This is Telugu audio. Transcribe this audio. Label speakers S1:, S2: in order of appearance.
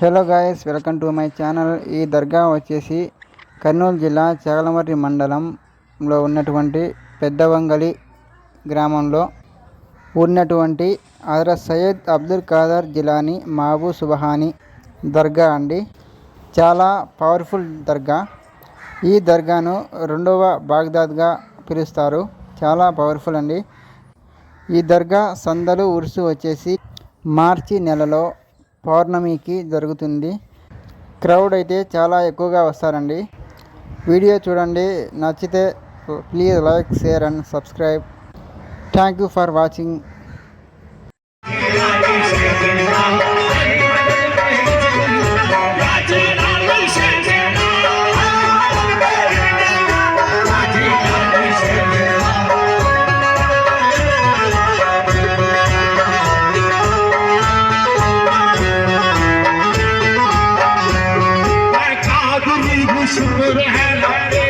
S1: Hello guys welcome to my channel. ఈ దర్గా వచ్చేసి కర్నూలు జిల్లా చగలమర్రి మండలంలో ఉన్నటువంటి పెద్దవంగలి గ్రామంలో ఉన్నటువంటి ఆదర సయ్యద్ అబ్దుల్ ఖాదర్ జిలాని మాబు సుబహాని దర్గా అండి. చాలా పవర్ఫుల్ దర్గా. ఈ దర్గాను రెండవ బాగ్దాద్గా పిలుస్తారు. చాలా పవర్ఫుల్ అండి. ఈ దర్గా సందలు ఉరుసు వచ్చేసి మార్చి నెలలో పౌర్ణమికి జరుగుతుంది. క్రౌడ్ అయితే చాలా ఎక్కువగా వస్తారండి. వీడియో చూడండి. నచ్చితే please like share and subscribe. Thank you for watching.
S2: শুকুর হ্যাঁ